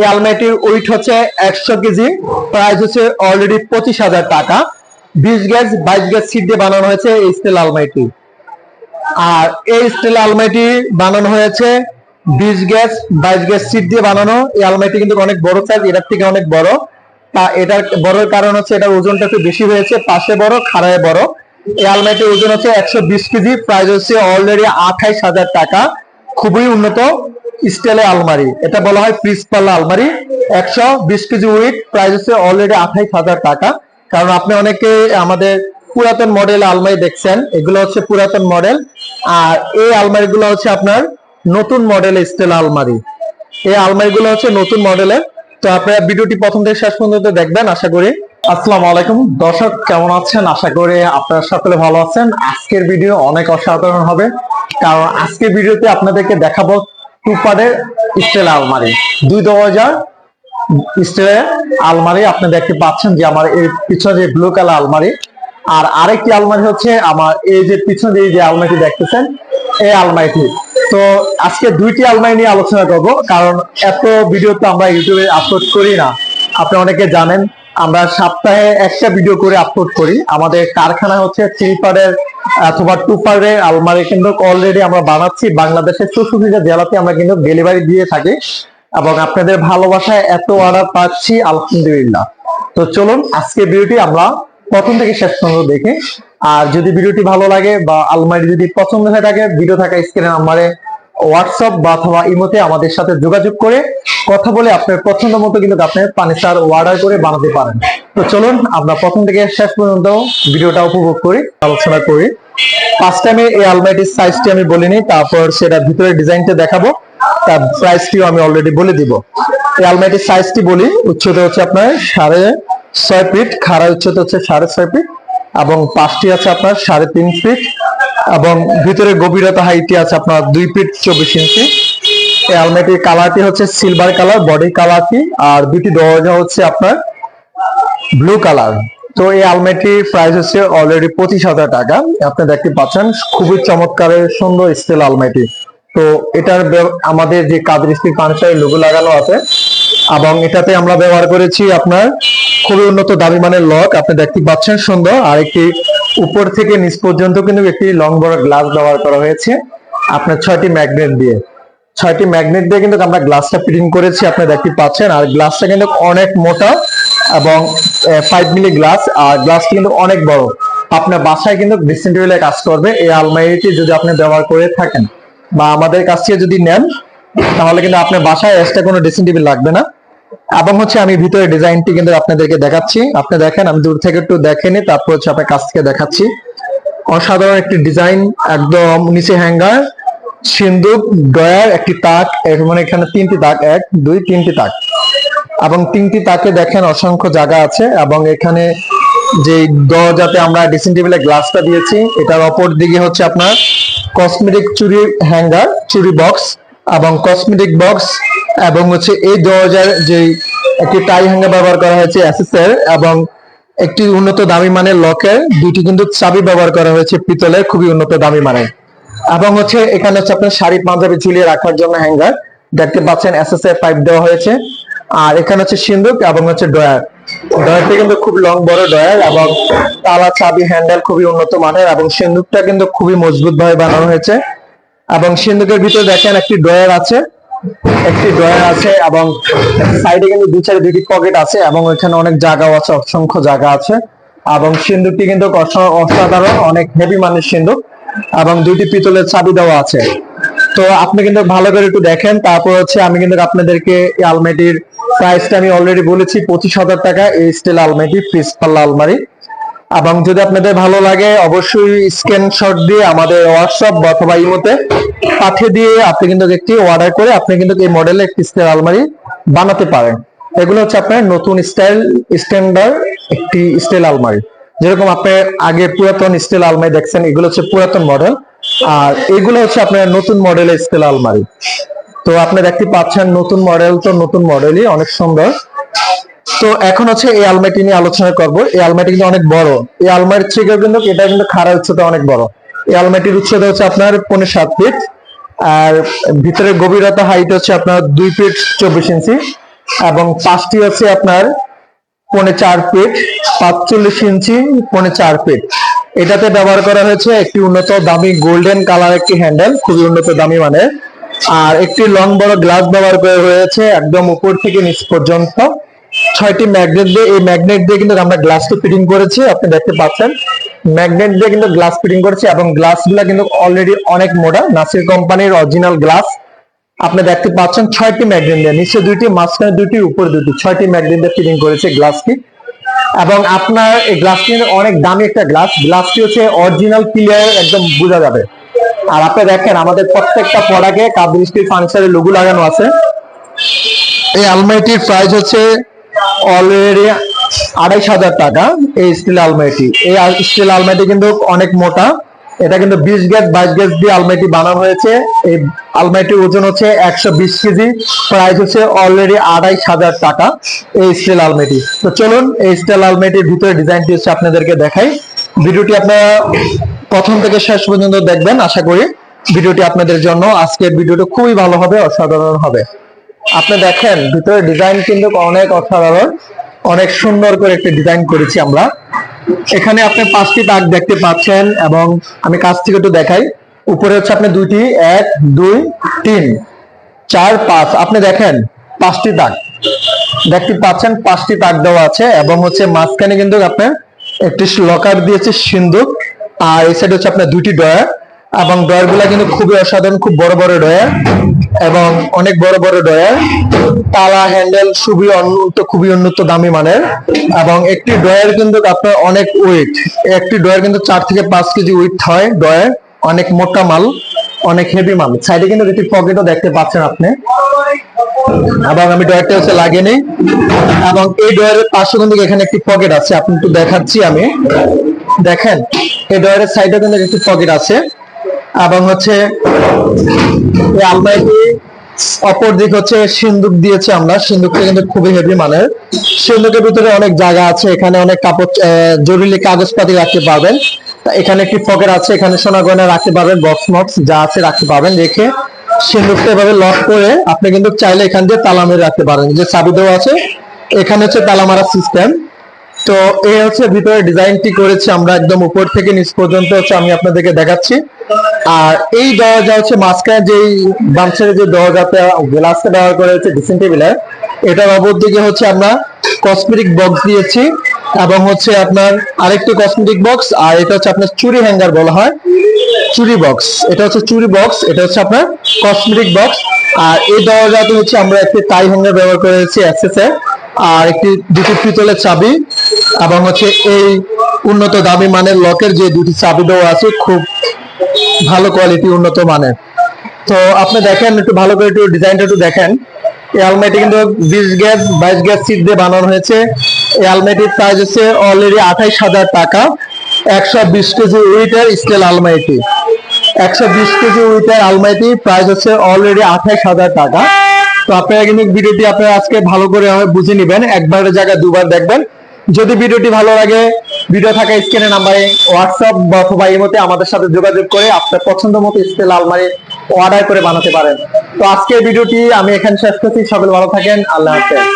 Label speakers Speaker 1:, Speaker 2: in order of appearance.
Speaker 1: এই আলমারিটির ওয়েট হচ্ছে একশো কেজি প্রাইস হচ্ছে অলরেডি পঁচিশ হাজার টাকা। বিশ গ্যাস, বাইশ গ্যাস সিট দিয়ে বানানো হয়েছে এই স্টিল আলমারিটি। আর এই স্টিল আলমারিটি বানানো হয়েছে বিশ গ্যাস, বাইশ গ্যাস সিট দিয়ে বানানো। এই আলমারিটি কিন্তু অনেক বড় সাইজ এটার থেকে অনেক বড়। তা এটার বড় কারণ হচ্ছে এটার ওজনটা একটু বেশি হয়েছে, পাশে বড়, খাড়ায় বড়। এই আলমারিটির ওজন হচ্ছে একশো বিশ কেজি প্রাইস হচ্ছে অলরেডি আঠাইশ হাজার টাকা। খুবই উন্নত। স্টিলের আলমারি। এটা বলা হয় ফ্রিজ পাল্লা আলমারি। একশো বিশ কেজি ওয়েট প্রাইস হচ্ছে অলরেডি আঠাইশ হাজার টাকা। কারণ আপনি অনেকে আমাদের পুরাতন মডেল আলমারি দেখছেন, এগুলো হচ্ছে পুরাতন মডেল আর এই আলমারিগুলো হচ্ছে আপনার নতুন মডেলের স্টিল আলমারি। এই আলমারিগুলো হচ্ছে নতুন মডেলের তো আপনারা ভিডিওটি প্রথম থেকে শেষ পর্যন্ত দেখবেন, আশা করি। আসসালামু আলাইকুম। দর্শক, কেমন আছেন? আশা করি আপনারা সকলে ভালো আছেন। আজকের ভিডিও অনেক অসাধারণ হবে। কারণ আজকের ভিডিওতে আপনাদেরকে দেখাবো টুপারের স্টিল আলমারি। দুই হাজার স্টিলের আলমারি আপনি দেখতে পাচ্ছেন যে আমার এই পিছনে যে ব্লু কালার আলমারি, আর আরেকটি আলমারি হচ্ছে আমার এই যে পিছনে যে আলমারিটি দেখতেছেন, এই আলমারিটি। তো আজকে দুইটি আলমারি নিয়ে আলোচনা করব, কারণ এত ভিডিও তো আমরা ইউটিউবে আপলোড করি না। আপনি অনেকে জানেন, আমরা সপ্তাহে একটা ভিডিও করে আপলোড করি। আমাদের কারখানা হচ্ছে থ্রিপারের অথবা টুপারের আলমারি কিন্তু অলরেডি আমরা বানাচ্ছি। বাংলাদেশের চৌষট্টিটা জেলাতে আমরা কিন্তু ডেলিভারি দিয়ে থাকি এবং আপনাদের ভালোবাসায় এত অর্ডার পাচ্ছি, আলহামদুলিল্লাহ। তো চলুন আজকে ভিডিওটি আমরা প্রথম থেকে শেষ পর্যন্ত দেখে। আর যদি ভিডিওটি ভালো লাগে বা আলমারি যদি পছন্দ হয়ে থাকে ভিডিও থাকা স্ক্রিনে নাম্বারে হোয়াটসঅ্যাপ বা অথবা ইমোতে আমাদের সাথে যোগাযোগ করে কথা বলে আপনার পছন্দ মতো কিন্তু আপনি ফার্নিচার অর্ডার করে বানাতে পারেন। তো চলুন, আমরা প্রথম থেকে শেষ পর্যন্ত ভিডিওটা উপভোগ করি, আলোচনা করি। ফার্স্ট টাইমে এই আলমারিটির সাইজটি আমি বলিনি, তারপর সেটা ভিতরের ডিজাইনটা দেখাবো। তার প্রাইসটিও আমি অলরেডি বলে দিব। এই আলমারিটির সাইজটি বলি, উচ্চতা হচ্ছে আপনার সাড়ে ছয় ফিট খাড়া উচ্চতা হচ্ছে সাড়ে ছয় ফিট এবং পাঁচটি আছে আপনার সাড়ে তিন ফিট এবং ভিতরে গভীরতা হাইটটি আছে আপনার দুই ফিট চব্বিশ ইঞ্চি এই আলমারিটির কালারটি হচ্ছে সিলভার কালার বডি কালারটি আর দুটি দরজা হচ্ছে আপনার ব্লু কালার তো এই আলমারিটির প্রাইস হচ্ছে অলরেডি পঁচিশ হাজার টাকা। আপনি দেখতে পাচ্ছেন, খুবই চমৎকারের সুন্দর স্টিল আলমারিটি তো এটার আমাদের যে কাদের স্টিল ফার্নিচার লোগো লাগানো আছে এবং এটাতে আমরা ব্যবহার করেছি আপনার খুবই উন্নত দামি মানের লক। আপনি দেখতে পাচ্ছেন সুন্দর। আর একটি উপর থেকে নিচ পর্যন্ত কিন্তু একটি লং বড় গ্লাস ব্যবহার করা হয়েছে। আপনার ছয়টি ম্যাগনেট দিয়ে। ছয়টি ম্যাগনেট দিয়ে কিন্তু আমরা গ্লাসটা ফিটিং করেছি, আপনি দেখতে পাচ্ছেন। আর গ্লাসটা কিন্তু অনেক মোটা এবং ফাইভ মিলি গ্লাস আর গ্লাসটি কিন্তু অনেক বড়। আপনার বাসায় কিন্তু টেবিলে কাজ করবে। এই আলমারিটি যদি আপনি ব্যবহার করে থাকেন বা আমাদের কাছ থেকে যদি নেন তাহলে কিন্তু আপনার বাসায় এক্সট্রা কোনো ড্রেসিং টেবিল লাগবে না। এবং হচ্ছে আমি ভিতরে ডিজাইনটি কিন্তু আপনাদেরকে দেখাচ্ছি। আপনি দেখেন, আমি দূর থেকে একটু দেখেনি তারপর হচ্ছে আপনার কাছ থেকে দেখাচ্ছি। অসাধারণ একটি ডিজাইন, একদম নিচে হ্যাঙ্গার সিন্দুক ডয়ার একটি তাক মানে এখানে তিনটি তাক, এক, দুই, তিনটি তাক। এবং তিনটি তাকে দেখেন, অসংখ্য জায়গা আছে। এবং এখানে যে দরজাতে আমরা ড্রেসিং টেবিলে গ্লাসটা দিয়েছি, এটার অপর দিকে হচ্ছে আপনার কসমেটিক চুরি হ্যাঙ্গার চুরি বক্স এবং কসমেটিক বক্স এবং হচ্ছে এই দরজার যে একটি টাই হ্যাঙ্গার ব্যবহার করা হয়েছে অ্যাসেসের এবং একটি উন্নত দামি মানের লকের দুইটি কিন্তু চাবি ব্যবহার করা হয়েছে পিতলের, খুবই উন্নত দামি মানের। এবং হচ্ছে এখানে হচ্ছে আপনার শাড়ি পাঞ্জাবি ঝুলিয়ে রাখার জন্য হ্যাঙ্গার দেখতে পাচ্ছেন এসএস এর পাইপ দেওয়া হয়েছে। আর এখানে হচ্ছে সিন্দুক এবং হচ্ছে ডয়ার ডয়ারটি কিন্তু খুব লং বড় ডয়ার এবং তালা, চাবি হ্যান্ডেল খুবই উন্নত মানের এবং সিন্দুকটা কিন্তু খুবই মজবুত ভাবে বানানো হয়েছে। এবং সিন্ধুকের ভিতরে দেখেন একটি ড্রয়ার আছে, একটি ড্রয়ার আছে এবং সাইডে কিন্তু দু চারি দুটি পকেট আছে এবং ওইখানে অনেক জায়গাও আছে, অসংখ্য জায়গা আছে। এবং সিন্দুকটি কিন্তু অসা- অসাধারণ, অনেক হেভি মানের সিন্দুক এবং দুইটি পিতলের চাবি দেওয়া আছে। তো আপনি কিন্তু ভালো করে একটু দেখেন, তারপর হচ্ছে আমি কিন্তু আপনাদেরকে এই আলমারিটির প্রাইসটা আমি অলরেডি বলেছি, পঁচিশ হাজার টাকা, এই স্টিল আলমারি ফ্রিজ পাল্লা আলমারি। এবং যদি আপনাদের ভালো লাগে, অবশ্যই স্ক্রিনশট দিয়ে আমাদের হোয়াটসঅ্যাপ অথবা ইমোতে পাঠিয়ে দিয়ে আপনি কিন্তু একটি অর্ডার করে আপনি কিন্তু এই মডেলের একটি স্টাইল আলমারি বানাতে পারেন। এগুলো হচ্ছে আপনার নতুন স্টাইল স্ট্যান্ডার্ড একটি স্টাইল আলমারি। যেরকম আপনি আগে পুরাতন স্টাইল আলমারি দেখছেন, এগুলো হচ্ছে পুরাতন মডেল আর এগুলো হচ্ছে আপনার নতুন মডেলের স্টাইল আলমারি। তো আপনি দেখতে পাচ্ছেন নতুন মডেল তো নতুন মডেলই অনেক সুন্দর। তো এখন হচ্ছে এই আলমারিটি নিয়ে আলোচনা করব। এই আলমারিটি কিন্তু অনেক বড়। এই আলমারির থেকে কিন্তু, এটা কিন্তু খাড়া উচ্চতা অনেক বড়। এই আলমারিটির উচ্চতা হচ্ছে আপনার পনেরো সাত ফিট আর ভিতরে গভীরতা হাইট হচ্ছে আপনার দুই ফিট চব্বিশ ইঞ্চি এবং পাঁচটি হচ্ছে আপনার পৌনে চার ফিট পাঁচচল্লিশ ইঞ্চি পৌনে চার ফিট এটাতে ব্যবহার করা হয়েছে একটি উন্নত দামি গোল্ডেন কালার একটি হ্যান্ডেল খুবই উন্নত দামি মানে আর একটি লং বড় গ্লাস ব্যবহার করা হয়েছে একদম উপর থেকে নিচ পর্যন্ত। ছয়টি ম্যাগনেট দিয়ে, এই ম্যাগনেট দিয়ে কিন্তু আমরা গ্লাসটি ফিটিং করেছি, আপনি দেখতে পাচ্ছেন। ম্যাগনেট দিয়ে কিন্তু গ্লাস ফিটিং করেছি এবং গ্লাস গ্লাসগুলো কিন্তু অলরেডি অনেক মোটা নাসির কোম্পানির অরিজিনাল গ্লাস আপনি দেখতে পাচ্ছেন ছয়টি ম্যাগনেট দিয়ে, নিচে দুইটি, মাঝখানে দুইটি, উপরে দুটি ছয়টি ম্যাগনেট দিয়ে ফিটিং করেছে গ্লাসটি এবং আপনার এই গ্লাসটি অনেক দামি একটা গ্লাস গ্লাসটি হচ্ছে অরিজিনাল ক্লিয়ার একদম বোঝা যাবে। আর আপনি দেখেন, আমাদের প্রত্যেকটা প্রোডাক্টে কাবরি স্টিল ফার্নিচারের লোগো লাগানো আছে। এই আলমারিটির প্রাইস হচ্ছে অলরেডি আড়াইশ হাজার টাকা এই স্টিল আলমারিটি এই স্টিল আলমারিটি কিন্তু অনেক মোটা। এটা কিন্তু বিশ গ্যাস বাইশ গ্যাস দিয়ে আলমারিটি বানানো হয়েছে। এই আলমারিটির ওজন হচ্ছে একশো বিশ কেজি। প্রাইস হচ্ছে অলরেডি আড়াইশ হাজার টাকা এই স্টিল আলমারিটি তো চলুন এই স্টিল আলমারিটির ভিতরে ডিজাইনটি হচ্ছে আপনাদেরকে দেখাই। ভিডিওটি আপনারা প্রথম থেকে শেষ পর্যন্ত দেখবেন, আশা করি। ভিডিওটি আপনাদের জন্য। আজকের ভিডিওটা খুবই ভালো হবে, অসাধারণ হবে। আপনি দেখেন, ভিতরে ডিজাইন কিন্তু অনেক অসাধারণ, অনেক সুন্দর করে একটি ডিজাইন করেছি আমরা। এখানে আপনি পাঁচটি দাগ দেখতে পাচ্ছেন এবং আমি কাছ থেকে একটু দেখাই। উপরে হচ্ছে আপনি দুইটি, এক, দুই, তিন, চার, পাঁচ। আপনি দেখেন, পাঁচটি দাগ। দেখতে পাচ্ছেন, পাঁচটি দাগ দেওয়া আছে এবং হচ্ছে মাঝখানে কিন্তু আপনার একটি লকার দিয়েছে সিন্দুক, আর এই সাইড হচ্ছে আপনার দুইটি ডয়ার এবং ডয়ারগুলা কিন্তু খুবই অসাধারণ, খুব বড় বড় ডয়ার এবং অনেক বড় বড় ডয়ার তালা, হ্যান্ডেল খুবই উন্নত খুবই উন্নত দামি মানের এবং একটি ডয়ার কিন্তু আপনার অনেক ওয়েট একটি ডয়ার কিন্তু চার থেকে পাঁচ কেজি ওয়েট হয় ডয়ার অনেক মোটা মাল, অনেক হেভি মাল। সাইডে কিন্তু একটি পকেটও দেখতে পাচ্ছেন আপনি। এবং আমি ডয়ারটা হচ্ছে লাগিয়ে এবং এই ডয়ারের পাশে কিন্তু এখানে একটি পকেট আছে। আপনি একটু দেখাচ্ছি আমি। দেখেন, এই ডয়ারের সাইডে কিন্তু একটি পকেট আছে। এবং হচ্ছে এই আলমারিটি অপর দিক হচ্ছে সিন্দুক দিয়েছে আমরা। সিন্দুকটা কিন্তু খুবই হেভি মানের। সিন্দুকের ভিতরে অনেক জায়গা আছে, এখানে অনেক কাপড় জরুরি কাগজপাতি রাখতে পারবেন। এখানে একটি পকেট আছে, এখানে সোনা গয়না রাখতে পারবেন বক্স মক্স যা আছে রাখতে পারবেন, রেখে সিন্দুকটা এভাবে লক করে আপনি কিন্তু চাইলে এখান দিয়ে তালা মেরে রাখতে পারেন। যে চাবি দেওয়া আছে, এখানে হচ্ছে তালা মারা সিস্টেম তো এই হচ্ছে ভিতরে ডিজাইনটি করেছি, আমরা একদম উপর থেকে নিচ পর্যন্ত হচ্ছে আমি আপনাদেরকে দেখাচ্ছি। আর এই দরজা হচ্ছে মাঝখানে যে বামসের যে দরজাতে গ্লাসটা ব্যবহার করা হয়েছে ড্রেসিং টেবিলের এটার অপর দিকে হচ্ছে আমরা কসমেটিক বক্স দিয়েছি এবং হচ্ছে আপনার আরেকটি কসমেটিক বক্স আর এটা হচ্ছে আপনার চুরি হ্যাঙ্গার বলা হয়। চুরি বক্স এটা হচ্ছে চুরি বক্স এটা হচ্ছে আপনার কসমেটিক বক্স আর এই দরজাতে হচ্ছে আমরা একটি টাই হ্যাঙ্গার ব্যবহার করেছি অ্যাক্সেসে, আর একটি দুটি পিতলের চাবি। এবং হচ্ছে এই উন্নত দামি মানের লকের যে দুটি চাবি দেওয়া আছে, খুব ভালো কোয়ালিটি উন্নত মানের। তো আপনি দেখেন, একটু ভালো করে একটু ডিজাইনটা একটু দেখেন। এই আলমারিটি কিন্তু বিশ গ্যাস, বাইশ গ্যাস সিট দিয়ে বানানো হয়েছে। এই আলমারিটির প্রাইস হচ্ছে অলরেডি আঠাইশ হাজার টাকা। একশো বিশ কেজি ওয়েটের স্টিল আলমারিটি একশো বিশ কেজি ওয়েটের আলমারিটি প্রাইস হচ্ছে অলরেডি আঠাইশ হাজার টাকা। তো আপনারা কিন্তু ভিডিওটি আপনারা আজকে ভালো করে বুঝে নেবেন। একবারের জায়গায় দুবার দেখবেন। যদি ভিডিওটি ভালো লাগে, ভিডিও থাকা স্ক্রিনে নাম্বারে হোয়াটসঅ্যাপ বা অথবা ইমোতে আমাদের সাথে যোগাযোগ করে আপনার পছন্দ মতো স্কেল আলমারি অর্ডার করে বানাতে পারেন। তো আজকের ভিডিওটি আমি এখানে শেষ করছি। সকলে ভালো থাকেন। আল্লাহ হাফেজ।